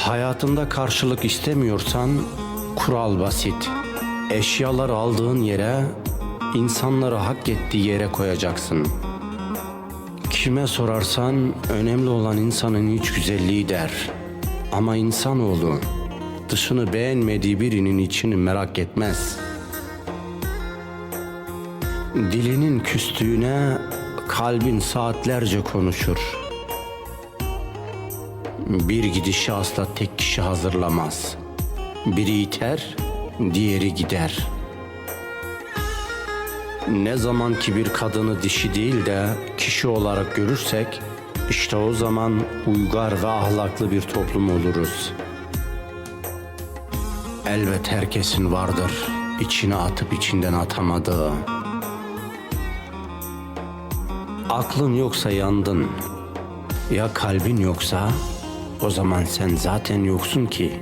Hayatında karşılık istemiyorsan kural basit. Eşyaları aldığın yere, insanları hak ettiği yere koyacaksın. Kime sorarsan önemli olan insanın iç güzelliği der. Ama insanoğlu dışını beğenmediği birinin içini merak etmez. Dilinin küstüğüne kalbin saatlerce konuşur. Bir gidişi asla tek kişi hazırlamaz. Biri iter, diğeri gider. Ne zaman ki bir kadını dişi değil de kişi olarak görürsek, işte o zaman uygar ve ahlaklı bir toplum oluruz. Elbet herkesin vardır içine atıp içinden atamadığı. Aklın yoksa yandın. Ya kalbin yoksa o zaman sen zaten yoksun ki.